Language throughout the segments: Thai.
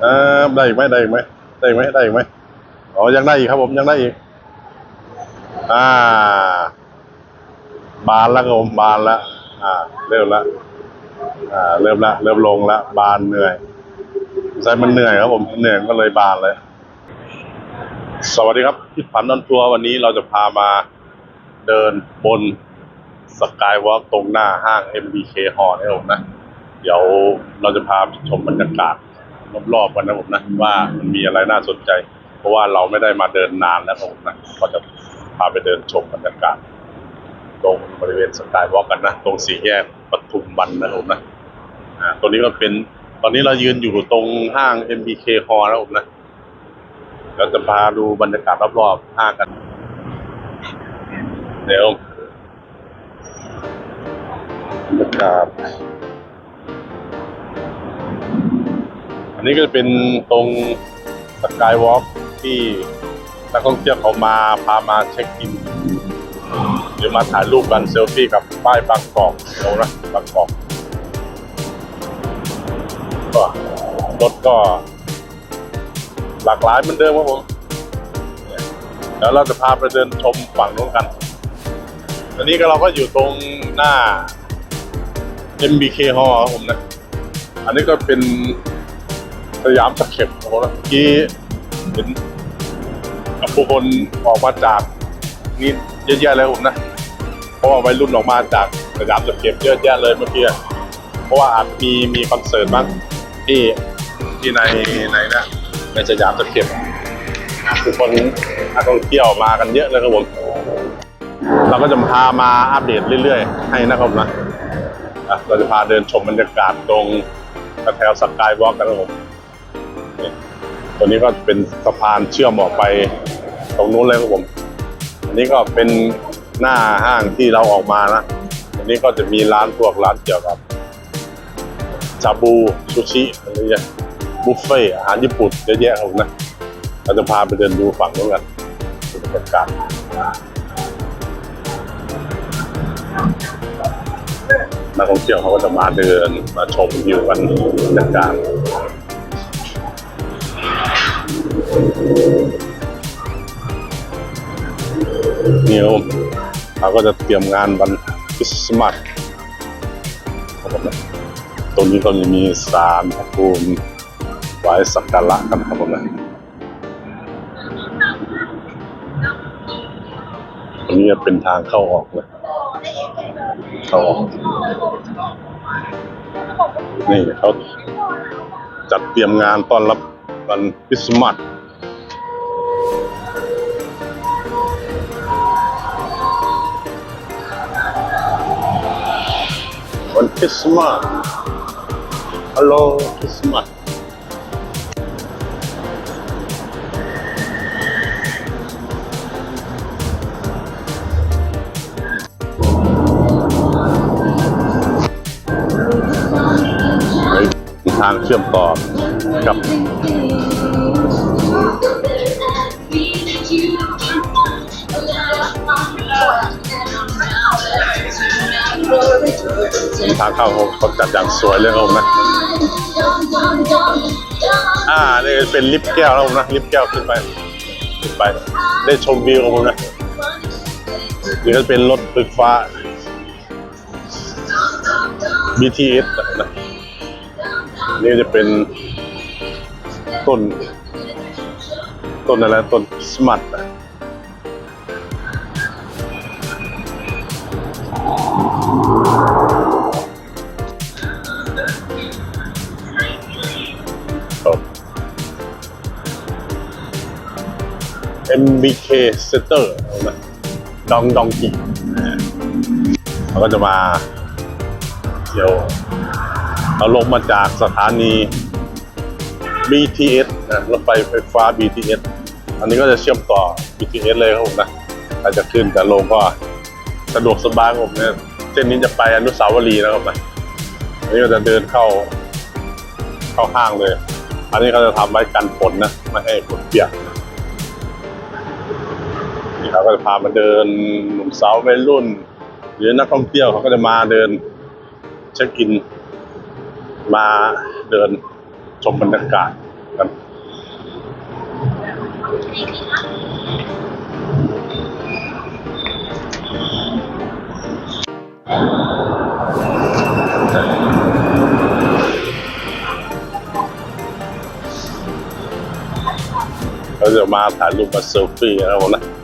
เออได้อีกไหมได้อีกไหมได้อีกไหมได้อีกไหมอ๋อยังได้อีกครับผมยังได้อีก อ่า บานแล้วครับผมบานแล้วอ่า เริ่มแล้วอ่า เริ่มละเริ่มลงละบานเหนื่อยใช่มันเหนื่อยครับผมเหนื่อยก็เลยบานเลย สวัสดีครับพิพันนอนทัวร์วันนี้เราจะพามาเดินบนสกายวอล์กตรงหน้าห้าง MBK Hall นะครับผมนะ เดี๋ยวเราจะพาชมบรรยากาศ รอบๆกันนะผมนะว่ามันมีอะไรน่าสนใจ เพราะว่าเราไม่ได้มาเดินนานแล้วผมนะก็จะพาไปเดินชมบรรยากาศตรงบริเวณสกายวอล์กกันนะ ตรงสี่แยกปทุมวันนะผมนะอ่าตรงนี้ก็เป็นตอนนี้เรายืนอยู่ตรงห้าง MBK Hall นะผมนะเราจะพาดูบรรยากาศรอบๆห้างกันเดี๋ยวบรรยากาศ อันนี้ก็จะเป็นตรงสกายวอล์กที่นักท่องเที่ยวเขามาพามาเช็คอิน หรือมาถ่ายรูปกันเซลฟี่กับป้ายบางกอกเรานะบางกอกก็รถก็ หลากหลายเหมือนเดิมครับผมแล้วเราจะพาไปเดินชมฝั่งนู้นกันตอนนี้ก็เราก็อยู่ตรงหน้า MBK Hall ครับผมนะ อันนี้ก็เป็น สยามตะเข็บครับผมนะเมื่อกี้เห็นกับผู้คนออกมาจากนี่เยอะแยะเลยผมนะ เพราะว่าวัยรุ่นออกมาจากสยามตะเข็บเยอะแยะเลยเมื่อกี้ เพราะว่าอาจมีมีคอนเสิร์ตบ้างที่ที่ในในนะในสยามตะเข็บทุกคนนักท่องเที่ยวมากันเยอะเลยครับผมเราก็จะพามาอัปเดตเรื่อยๆ ให้นะครับนะเราจะพาเดินชมบรรยากาศตรงแถวสกายวอล์กกันครับผม ตัวนี้ก็เป็นสะพานเชื่อมออกไปตรงนู้นเลยครับผม อันนี้ก็เป็นหน้าห้างที่เราออกมานะอันนี้ก็จะมีร้านพวกร้านเกี่ยวกับชาบูซูชิอะไรเงี้ยบุฟเฟ่อาหารญี่ปุ่นเยอะแยะครับนะเราจะพาไปเดินดูฝั่งนู้นกันบรรยากาศนักท่องเที่ยวเขาก็จะมาเดินมาชมวิวกันบรรยากาศ นี่ครับผมเขาก็จะเตรียมงานวันคริสต์มาสตรงนี้ก็จะมีสารพระภูมิไว้สักการะกันครับผมนะตรงนี้เป็นทางเข้าออกเลยเข้าออกนี่เขาจัดเตรียมงานต้อนรับวันคริสต์มาส วันคริสต์มาสฮัลโหลคริสต์มาสทางเชื่อมต่อกับ มีทางเข้าเขาเขาจัดอย่างสวยเลยครับผมนะอ่านี่เป็นลิฟต์แก้วแล้วผมนะลิฟต์แก้วขึ้นไปขึ้นไป ได้ชมวิวของผมนะนี่ก็เป็นรถไฟฟ้า BTS นะนี่จะเป็นต้น ต้นอะไรต้นสมัตนะ MBK Center นะดองดองกีเราก็จะมาเที่ยวเราลงมาจากสถานี BTS นะรถไฟไฟฟ้า BTS อันนี้ก็จะเชื่อมต่อ BTS เลยครับผมนะถ้าจะขึ้นจะลงก็สะดวกสบายครับผมเนี่ยเส้นนี้จะไปอนุสาวรีย์นะครับนะอันนี้ก็จะเดินเข้า เข้าห้างเลย อันนี้เขาจะทำไว้กันฝนนะ ไม่ให้ฝนเปียก เขาก็จะพามาเดินหนุ่มสาววัยรุ่น หรือนักท่องเที่ยวเขาก็จะมาเดินเช็คอิน มาเดินชมบรรยากาศกันเราจะมาถ่ายรูปมาเซลฟี่นะครับผมนะ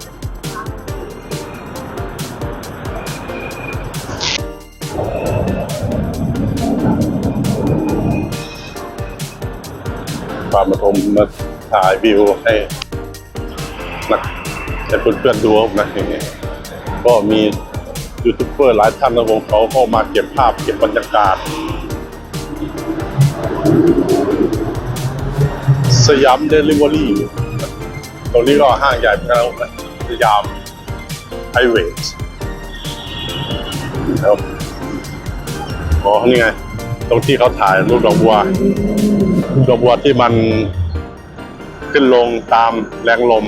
ความมาชมมาถ่ายวิวให้นักให้เพื่อนๆดูนะอย่างเงี้ยก็มียูทูบเบอร์หลายท่านนะผมเขาก็มาเก็บภาพเก็บบรรยากาศ สยามเดลิเวอรี่ตรงนี้ก็ห้างใหญ่เหมือนกันนะครับนะสยามไฮเวย์ครับอ๋อนี่ไง ตรงที่เขาถ่ายรูปดอกบัวดอกบัวที่มันขึ้นลงตามแรงลม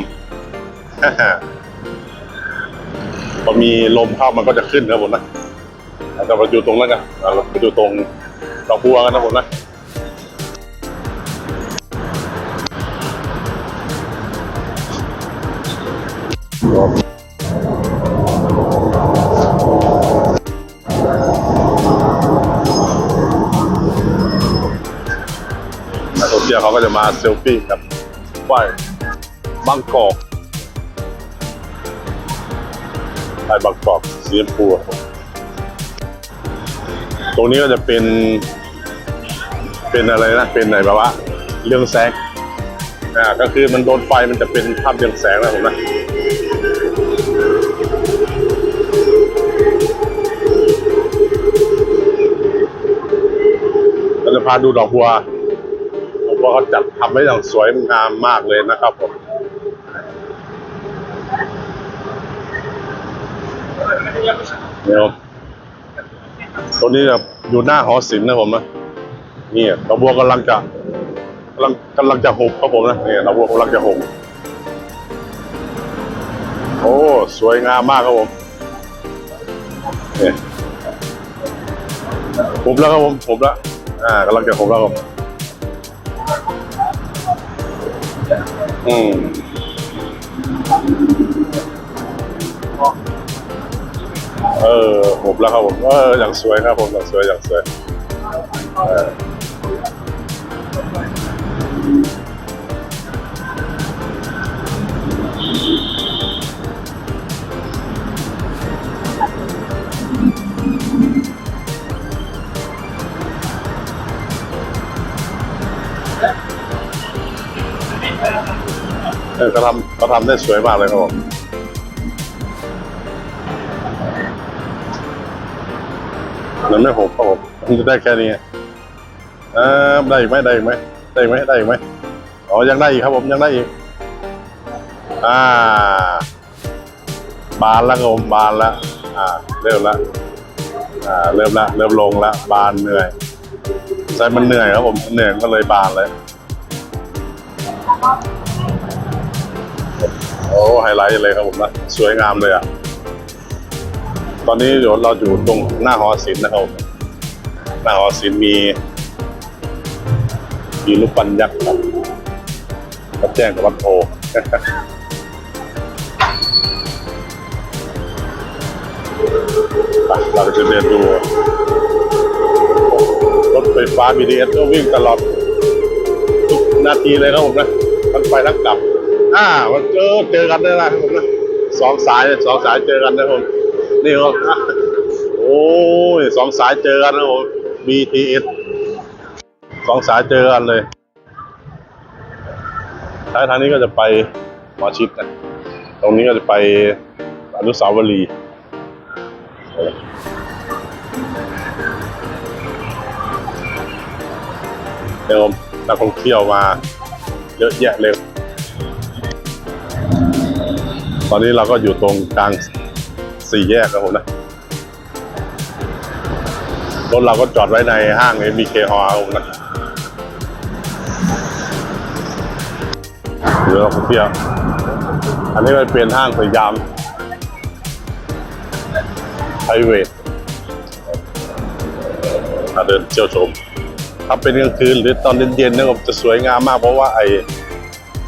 พอมีลมเข้ามันก็จะขึ้นนะผมนะเราไปดูตรงนั้นกันเราไปดูตรงดอกบัวกันนะผมนะ นักท่องเที่ยวเขาก็จะมาเซลฟี่กับไหว้บางกอกไหว้บางกอกสีชมพูครับผมตรงนี้ก็จะเป็น เป็นอะไรนะ เป็นไหนแบบว่าเรื่องแสงอ่าก็คือมันโดนไฟมันจะเป็นภาพเรืองแสงนะผมนะเราจะพาดูดอกบัว ผมว่าเขาจัดทำไว้อย่างสวยงามมากเลยนะครับผมเนี่ยครับตรงนี้แบบอยู่หน้าหอศิลป์นะผมนะนี่ดอกบัวกำลังจะกำลังกำลังจะหุบครับผมนะนี่ดอกบัวกำลังจะหุบโอ้สวยงามมากครับผมเนี่ยหุบแล้วครับผมหุบแล้วอ่ากำลังจะหุบแล้วครับ อืมเออผมแล้วครับผมเอออย่างสวยครับผมอย่างสวยอย่างสวยเออ เออเขาทำเขาทำได้สวยมากเลยครับผมมันไม่หกครับผมมันจะได้แค่นี้เออได้อีกไหมได้อีกไหมได้อีกไหมได้อีกไหมอ๋อยังได้อีกครับผมยังได้อีก อ่า บานแล้วครับผมบานแล้วอ่า เริ่มล้วอ่า เริ่มล้วเริ่มลงล้วบานเหนื่อยใจมันเหนื่อยครับผมเหนื่อยก็เลยบานเลย อ้ไฮไลท์เลยครับผมนะสวยงามเลยอะ ตอนนี้เดี๋ยวเราอยู่ตรงหน้าหอศิลป์นะครับ หน้าหอศิลป์มี มีรูปปั้นยักษ์ครับวัดแจ้งกับวัดโพไปเราจะเดินดูรถไฟฟ้า BTS ก็วิ่งตลอดทุกนาทีเลยครับผมนะทั้งไปทั้งกลับ อ่ามันเจอเจอกันได้ล้วครับผมนะสองสายสองสายเจอกันนะผมนี่ครับโอ้ยสองสายเจอกันนะครับผม BTS สองสายเจอกันเลยทางทางนี้ก็จะไปหมอชิดนะตรงนี้ก็จะไปอนุสาวรีย์เดี๋ยวผมนักท่องเที่ยวมาเยอะแยะเลย ตอนนี้เราก็อยู่ตรงกลางสี่แยกครับผมนะรถเราก็จอดไว้ในห้าง MBK Hall ครับผมนะเดี๋ยวเราไปเที่ยวอันนี้ก็เป็นห้างสยามไฮเวย์มาเดินเที่ยวชม ถ้าเป็นกลางคืนหรือตอนเย็นๆเนี่ยจะสวยงามมากเพราะว่าไอ้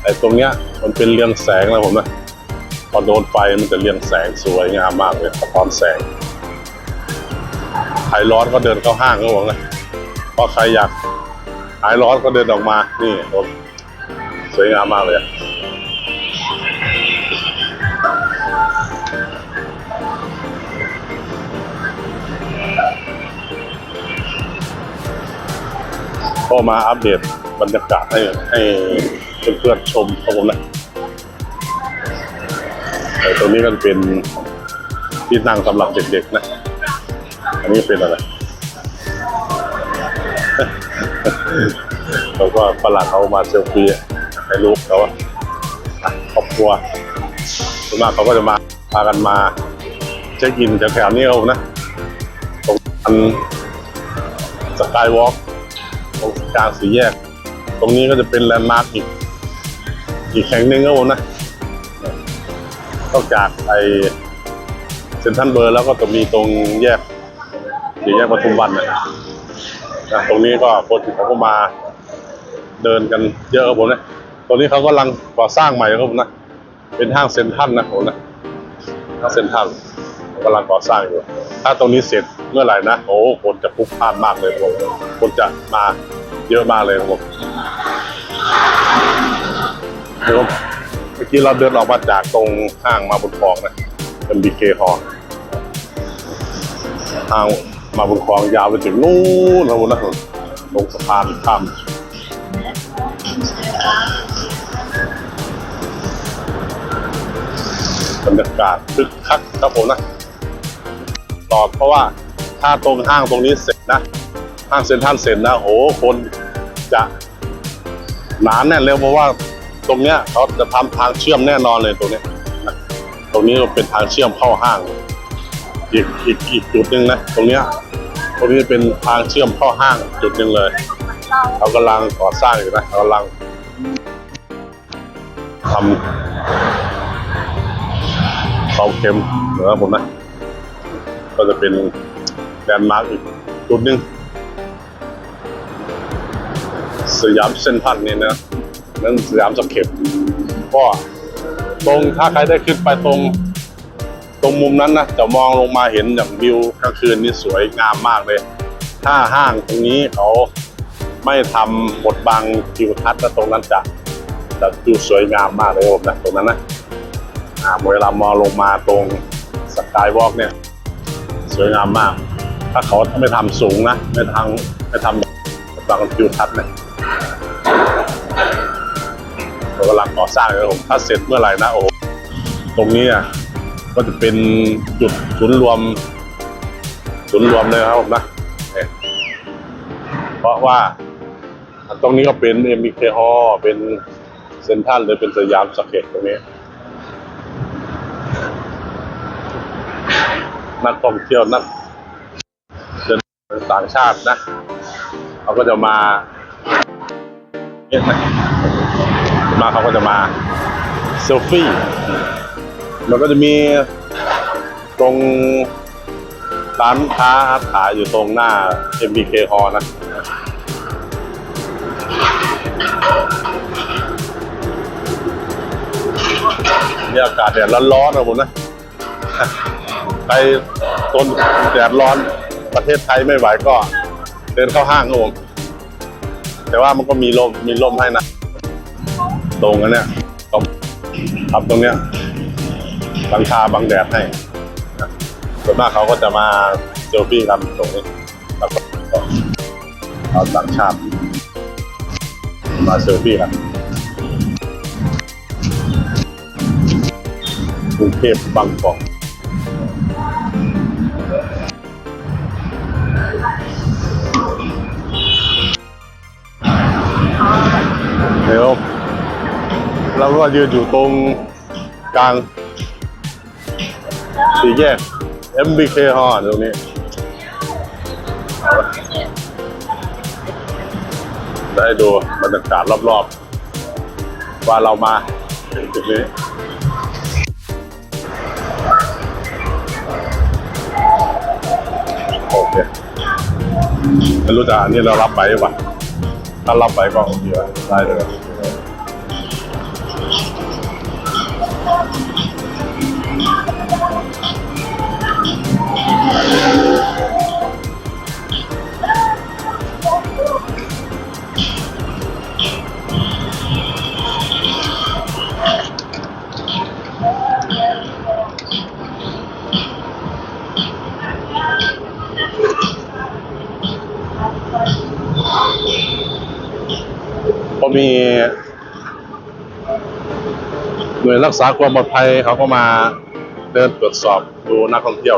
ไอ้ตรงเนี้ยมันเป็นเรืองแสงนะผมนะ พอโดนไฟมันจะเรืองแสงสวยงามมากเลยสะท้อนแสงใครร้อนก็เดินเข้าห้างก็บอกนะเพราะใครอยากหายร้อนก็เดินออกมา นี่ผมสวยงามมากเลย ก็มาอัปเดตบรรยากาศให้ให้เพื่อนๆชมครับผมนะ แต่ตรงนี้ก็จะเป็นที่นั่งสำหรับเด็กๆนะ อันนี้เป็นอะไรเราก็ฝรั่งเขามาเซลฟี่ให้ลูกเขาครอบครัวส่วนมากเขาก็จะมาพากันมาเช็คอินแถวๆนี้ครับผมนะ ตรงอันสกายวอล์กตรงกลางสี่แยก ตรงนี้ก็จะเป็นแลนด์มาร์กอีก อีกแห่งหนึ่งครับผมนะ นอกจากไอเซ็นทรัลเบอร์แล้วก็จะมีตรงแยกสี่แยกปทุมวันนะนะตรงนี้ก็คนเขาก็มาเดินกันเยอะครับผมนะตรงนี้เขากำลังก่อสร้างใหม่ครับผมนะ เป็นห้างเซ็นทรัลนะผมนะห้างเซ็นทรัลกำลังก่อสร้างอยู่ ถ้าตรงนี้เสร็จเมื่อไหร่นะ โอ้คนจะพลุกพลานมากเลยครับผมคนจะมาเยอะมากเลยครับผมเดี๋ยว กี้เราเดินออกมาจากตรงห้างมาบุญคลองนะเป็นบีเคฮอห้างมาบุญคลองยาวไปถึงนู้นครับผมนะตรงสะพานข้ามบรรยากาศคึกคักครับผมนะตอบเพราะว่าถ้าตรงห้างตรงนี้เสร็จนะห้างเซ็นทรัลเสร็จนะโอ้โหคนจะหนาแน่นเลยเพราะว่า ตรงเนี้ยเขาจะทำทางเชื่อมแน่นอนเลยตรงเนี้ยตรงนี้เป็นทางเชื่อมเข้าห้าง อีกอีกอีกจุดหนึ่งนะตรงเนี้ยตรงนี้เป็นทางเชื่อมเข้าห้างจุดหนึ่งเลยเขากำลังก่อสร้างอยู่นะเขากำลังทำเสาเข็มนะครับผมนะ ก็จะเป็นแลนด์มาร์กอีกจุดหนึ่งสยามเซ็นทรัลนี่นะ นั่นสยามสเคปก็ตรงถ้าใครได้ขึ้นไปตรง ตรงมุมนั้นนะจะมองลงมาเห็นอย่างวิวกลางคืนนี่สวยงามมากเลย ถ้าห้างตรงนี้เขาไม่ทำบดบังทิวทัศน์ตรงนั้นจะจะดูสวยงามมากเลยผมนะตรงนั้นนะอ่าเวลามองลงมาตรงสกายวอล์กเนี่ย สวยงามมาก ถ้าเขาไม่ทำสูงนะ ไม่ทางไม่ทำบบบางทิวทัศน์เนี่ยำลังก่อสร้างเลยผมถ้าเสร็จเมื่อไหร่นะโอ้ตรงนี้อะก็จะเป็นจุดศูนย์รวมศูนย์รวมเลยครับผมนะเพราะว่าตรงนี้ก็เป็น m อ็ k Hall เป็นเซ็นทรัลหรือเป็นสยามสเก็ตตรงนี้ นักท่องเที่ยวนักเดินต่างชาตินะเขาก็จะมาเนี่ยนะ มาเขาก็จะมาเซลฟี่มันก็จะมีตรงร้านค้าขายอยู่ตรงหน้า MBK Hall นะนี่อากาศแดดร้อนๆนะผมนะใครทนแดดร้อนประเทศไทยไม่ไหวก็ เดินเข้าห้างครับผมแต่ว่ามันก็มีลมมีลมให้นะ ตรงนั้นเนี่ยตบทับตรงเนี้ยบังคาบังแดดให้ส่วนมากเขาก็จะมาเซลฟี่กันตรงนี้แล้วก็เอาต่างชาติ มาเซลฟี่กันกรุงเทพบางกอก ก็ยืนอยู่ตรงกลางสี่แยก MBK Hall ตรงนี้จะให้ดูบรรยากาศรอบๆ ว่าเรามาถึงจุดนี้โอเคไม่รู้จะอันนี้เรารับไปหรือเปล่าถ้ารับไปก็โอเคได้เลย น่วยรักษาความปลอดภัยเขาก็มาเดินตรวจสอบดูนักท่องเที่ยว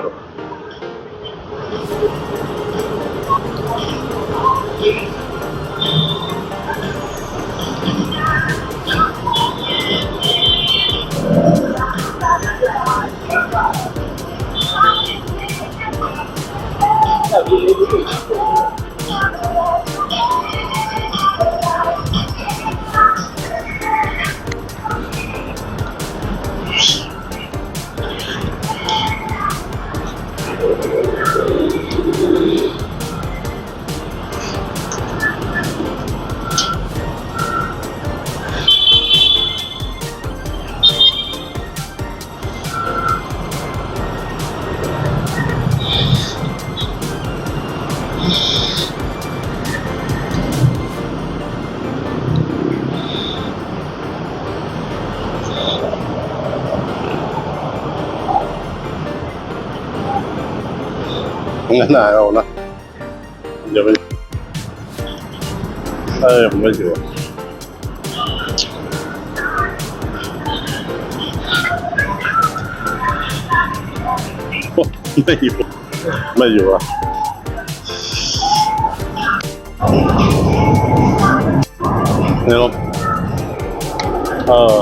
ดูงั้นนายเอานะเดี๋ยวไปเออผมไม่อยู่โอ้ไม่อยู่ ไม่อยู่อ่ะเนี่ยครับเออ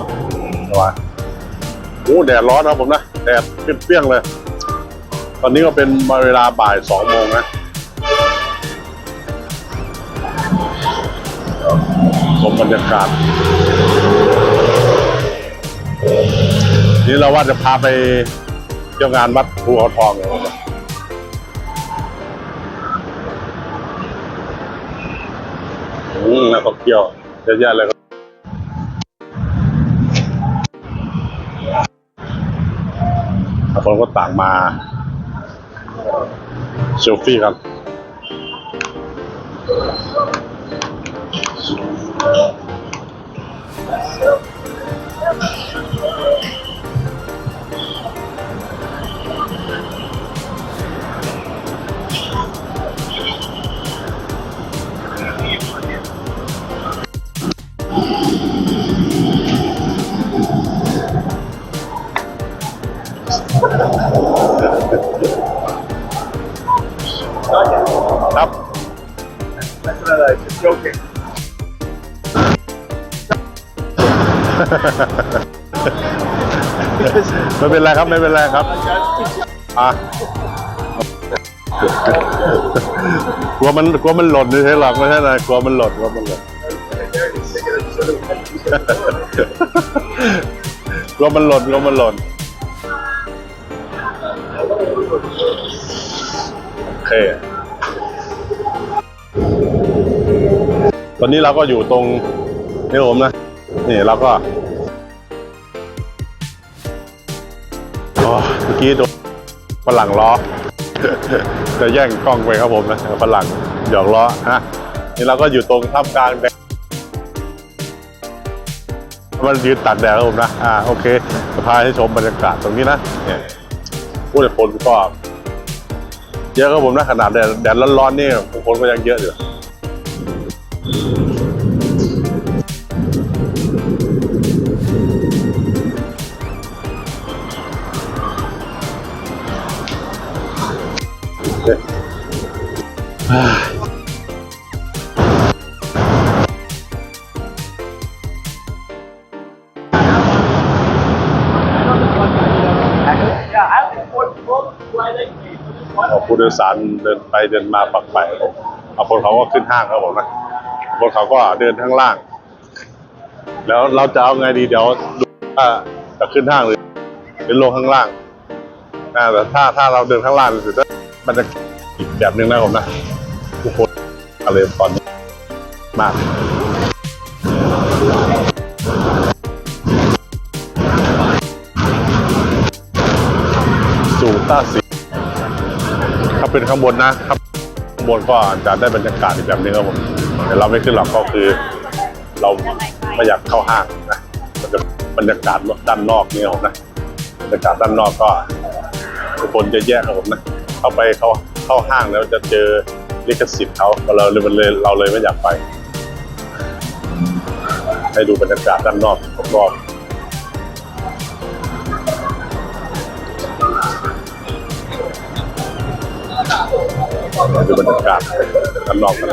ว่าโอ้แดดร้อนนะผมนะ แดดเปรี้ยงๆเลย ตอนนี้ก็เป็นเวลาบ่ายสองโมงนะชมบรรยากาศ นี่เราว่าจะพาไปเที่ยวงานวัดภูเขาทองเลยอืมนักท่องเที่ยวเยอะแยะเลยครับคนก็ต่างมา เซ ไม่เป็นไรครับไม่เป็นไรครับอะกลัวมันกลัวมันหล่นไม่ใช่หรอกไม่ใช่อะไรกลัวมันหล่นกลัวมันหล่นกลัวมันหล่นกลัวมันหล่นโอเคตอนนี้เราก็อยู่ตรงนี่ผมนะ นี่เราก็อ๋อเมื่อกี้โดนฝรั่งล้อจะแย่งกล้องไปครับผมนะฝรั่งหยอกล้อฮะนี่เราก็อยู่ตรงท่ามกลางแดดมันยืนตากแดดครับผมนะอ่าโอเคจะพาให้ชมบรรยากาศตรงนี้นะเนี่ยพูดแต่คนก็เยอะครับผมนะขนาดแดดแดดร้อนๆนี่คนก็ยังเยอะอยู่ ผู้โดยสารเดินไปเดินมาปักไปผมบางคนเขาก็ขึ้นห้างครับผมนะบางคนเขาก็เดินข้างล่าง แล้วเราจะเอาไงดีเดี๋ยวดูว่าจะขึ้นห้างหรือหรือลงข้างล่างอ่าแต่ถ้าถ้าเราเดินข้างล่างสุดมันจะอีกแบบหนึ่งนะผมนะทุกคนอะไรตอนนี้มากสู่ต้าสี เป็นข้างบนนะครับข้างบนก็จะได้บรรยากาศอีกแบบนึงครับผมแต่เราไม่ขึ้นหรอกก็คือ เราไม่อยากเข้าห้างนะมันจะบรรยากาศด้านนอกนี่ครับผมนะบรรยากาศด้านนอกก็ทุกคนจะแยกครับผมนะเข้าไปเข้าเข้าห้างแล้วจะเจอลิขสิทธิ์เขาเราเลยเลยเราเลยไม่อยากไป ให้ดูบรรยากาศด้านนอกรอบ ๆดูบรรยากาศด้านนอกกัน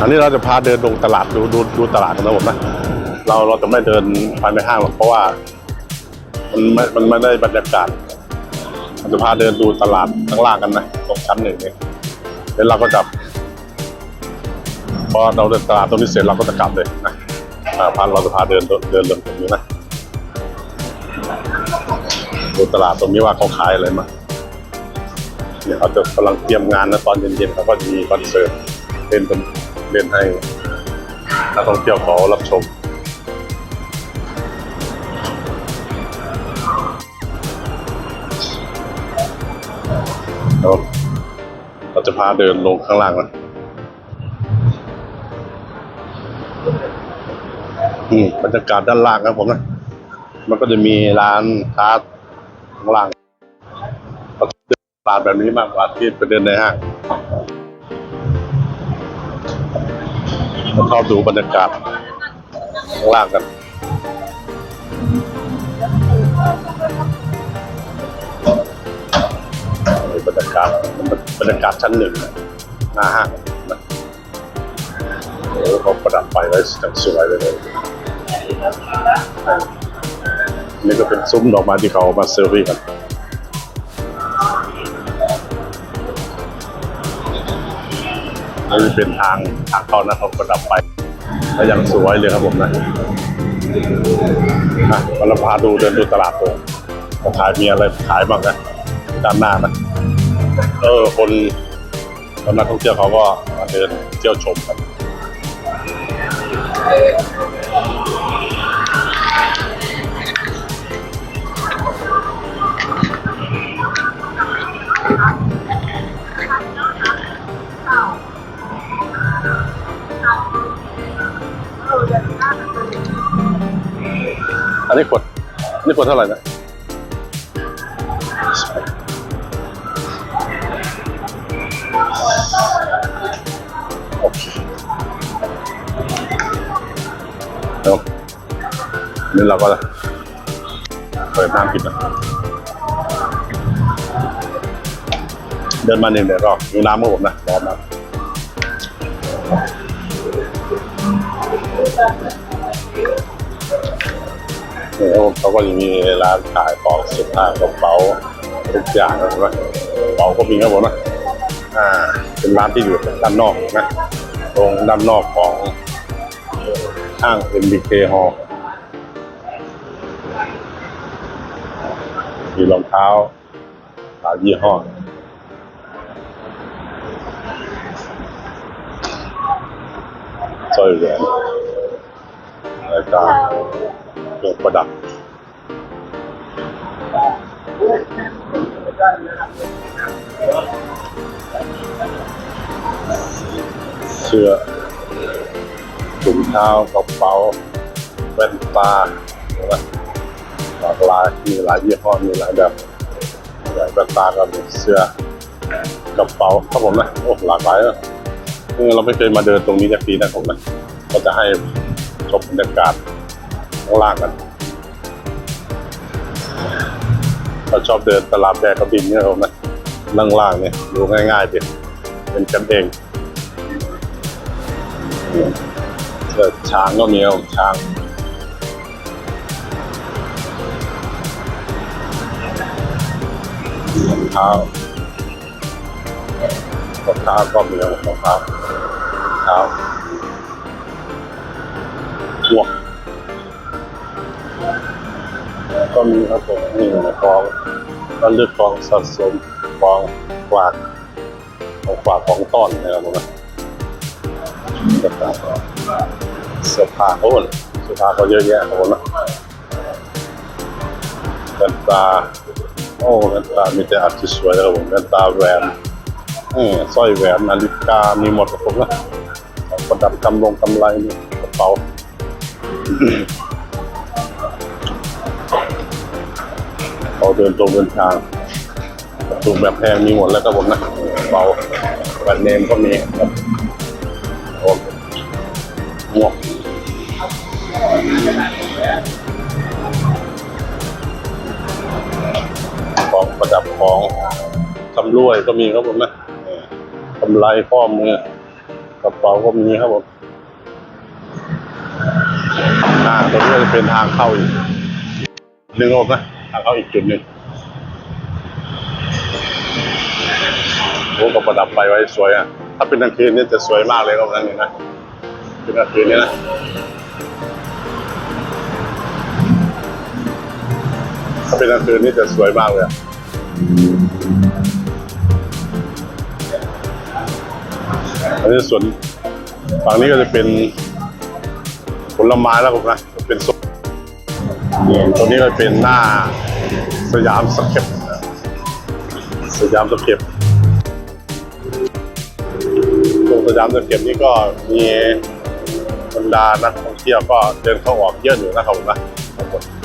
อันนี้เราจะพาเดินลงตลาดดูดูดูตลาดกันนะผมนะ เราเราจะไม่เดินภายในห้างหรอกเพราะว่า มันไม่มันไม่ได้บรรยากาศเราจะพาเดินดูตลาดข้างล่างกันนะตรงชั้นหนึ่งเนี่ย แล้วเราก็จะพอเราเดินตลาดตรงนี้เสร็จเราก็จะกลับเลยนะอ่าพาเราจะพาเดินเดินเดินเดินตรงนี้นะดูตลาดตรงนี้ว่าเขาขายอะไรมาเนี่ยเขาจะกำลังเตรียมงานนะตอนเย็นๆเขาก็จะมีคอนเสิร์ตเล่นเป็นเล่นให้นักท่องเที่ยวเขารับชม พาเดินลงข้างล่างนะอืมบรรยากาศด้านล่างครับผมนะ มันก็จะมีร้านค้าข้างล่างเราเดินตลาดแบบนี้มากกว่าที่ไปเดินในห้างเราชอบดูบรรยากาศข้างล่างกัน บรรยากาศบรรยากาศชั้นหนึ่งนะหน้าห้างนะโอ้เขาประดับไฟไว้อย่างสวยเลยเลยนี่ก็เป็นซุ้มดอกไม้ที่เขามาเซอร์วี่กันนี่เป็นทางทางเขานะเขาประดับไฟแล้วย่างสวยเลยครับผมนะอะมาเราพาดูเดินดูตลาดตัวเขาขายมีอะไรขายบ้างนะด้านหน้านะ เออคนคนนักท่องเที่ยวเขาก็มาเดินเที่ยวชมกันอันนี้ขวดอันนี้ขวดเท่าไหร่นะ เดี๋ยวนี่เราก็เปิดน้ำกินนะเดินมาหนึ่งเดี๋ยวก็มีน้ำให้ผมนะร้อนมากนี่ครับผมเขาก็จะมีร้านขายของสื้อผ้ากระเป๋าทุกอย่างนะเห็นไหมกระเป๋าก็มีครับผมนะ อ่า เป็นร้านที่อยู่ด้านนอกนะ ตรงด้านนอกของ ห้าง MBK Hall มีรองเท้าหลายยี่ห้อสร้อยแหวนรายการเครื่องประดับเสื้อ เท้ากระเป๋าแว่นตาหลากหลายมีหลายยี่ห้อมีหลายแบบหลายแว่นตาก็มีเสื้อกระเป๋าครับผมนะโอ้หลากหลายนะเออเราไม่เคยมาเดินตรงนี้จากปีนะผมนะก็จะให้ชมบรรยากาศข้างล่างกันเราชอบเดินตลาดแบกกระบินเนี่ยผมนะล่างๆเนี่ยดูง่ายๆเด็ดเป็นกันเอง ช้างก็มีครับช้างรองเท้ารองเท้าก็มีครับรองเท้ารองเท้าพวกก็มีครับผมนี่กองก็เลือกกองสะสมกองฝากของฝากของต้อนนะครับผมนะเสื้อผ้า เสื้อผ้าเขาหมดเสื้อผ้าเขาเยอะแยะครับผมนะแว่นตาโอ้แว่นตามีแต่อัดที่สวยนะครับผมแว่นตาแหวนนี่สร้อยแหวนนาฬิกามีหมดครับผมนะประดับกำลงกำไรนี่กระเป๋าเราเดินตรงเดินทางตูแบบแพงมีหมดแล้วครับผมนะเบาแบรนด์เนมก็มีครับหมวก ของประดับของสำรวยก็มีครับผมนะกำไรข้อมือกระเป๋าก็มีครับผมอ่าตรงนี้จะเป็นทางเข้าอีกหนึ่งครับผมนะทางเข้าอีกจุดหนึ่งโอ้ก็ประดับไฟไว้สวยอะ ถ้าเป็นกลางคืนเนี่ยจะสวยมากเลยครับนั่นนี่นะเป็นกลางคืนเนี่ยนะ ถ้าเป็นกลางคืนนี่จะสวยมากเลยอันนี้ส่วนฝั่งนี้ก็จะเป็นผลไม้แล้วครับผมนะเป็นส้มตัวนี้ก็เป็นหน้าสยามสเคปสยามสเคปตรงสยามสเคปนี่ก็มีบรรดานักท่องเที่ยวก็เดินเข้าออกเยอะอยู่นะครับผมนะค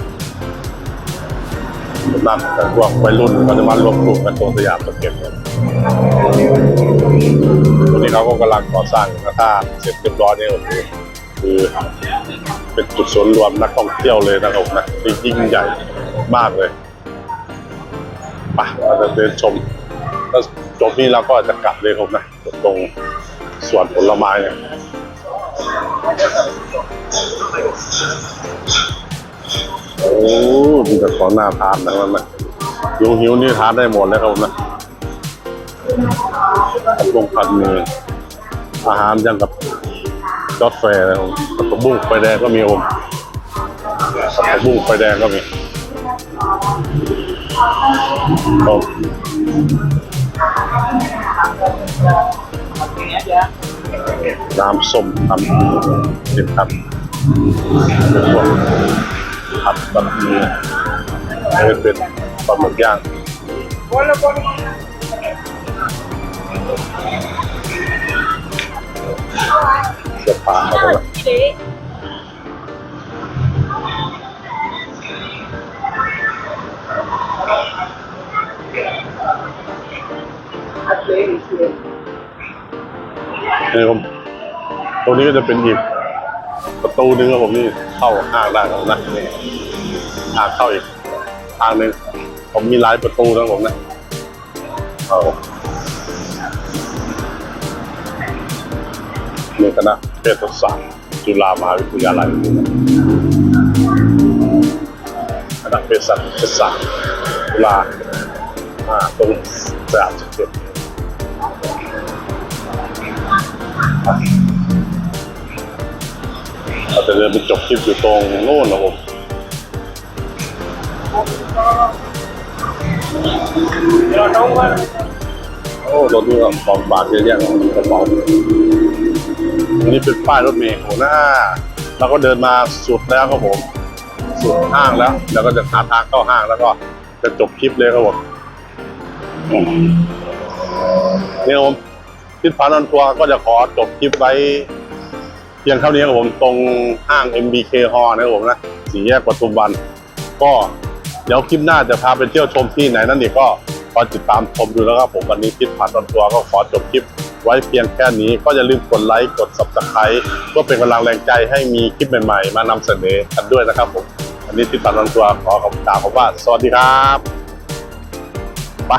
รับผมส่วนมากแต่พวกวัยรุ่นก็จะมารวมกลุ่มกันตรงสยามสเคปเนี่ยตรงนี้เขาก็กำลังก่อสร้างอยู่นะถ้าเสร็จเรียบร้อยเนี่ยโอ้โหคือเป็นจุดศูนย์รวมนักท่องเที่ยวเลยนะครับนะที่ยิ่งใหญ่มากเลยไปเราจะเดินชมแล้วจบนี้เราก็จะกลับเลยครับนะตรงสวนผลไม้เนี่ย โอ้มีแต่ของน่าทานนะมันนะยุงหิวนี่ทานได้หมดเลยครับผมนะผัดลงผัดเนื้ออาหารยังกับจอดแฟร์นะครับผักบุ้งไฟแดงก็มีผมผักบุ้งไฟแดงก็มีครับน้ำส้มทำสิบครับเป็นพวก ผัดแบบนี้ให้เป็นปลาหมึกย่างเสื้อผ้าครับผมนี่ครับตรงนี้ก็จะเป็นอีกประตูหนึ่งครับผมนี่เข้าห้างได้ครับ นี่ทางเข้าอีกทางหนึ่งผมมีหลายประตูนะผมนะเข้านี่คณะเภสัชศาสตร์จุฬามหาวิทยาลัยคณะเภสัชศาสตร์จุฬาอ่าตรงสยามสแควร์ เราจะเดินไปจบคลิปอยู่ตรงโน่นนะผมโอ้รถนี่ก็สองบาทเยอะแยะเลยกระเป๋าอันนี้เป็นป้ายรถเมล์โหหน้าเราก็เดินมาสุดแล้วครับผม สุดห้างแล้ว แล้วก็จะหาทางเข้าห้างแล้วก็จะจบคลิปเลยครับผมนี่ครับผมทิศพานนทัวร์ก็จะขอจบคลิปไว้ เพียงเท่านี้ครับผมตรงห้าง MBK Hall นะครับผมนะสี่แยกปทุมวัน ก็เดี๋ยวคลิปหน้าจะพาไปเที่ยวชมที่ไหนนั่นอีก็คอยติดตามชมดูแล้วครับผมวันนี้คิดผ่านตอนตัวก็ขอจบคลิปไว้เพียงแค่นี้ก็อย่าลืมกดไลค์กด subscribe เพื่อเป็นกำลังแรงใจให้มีคลิปใหม่ๆ มานำเสนอกันด้วยนะครับผมวันนี้ติดตามตอนตัวขอขอบคุณครับว่า สวัสดีครับไป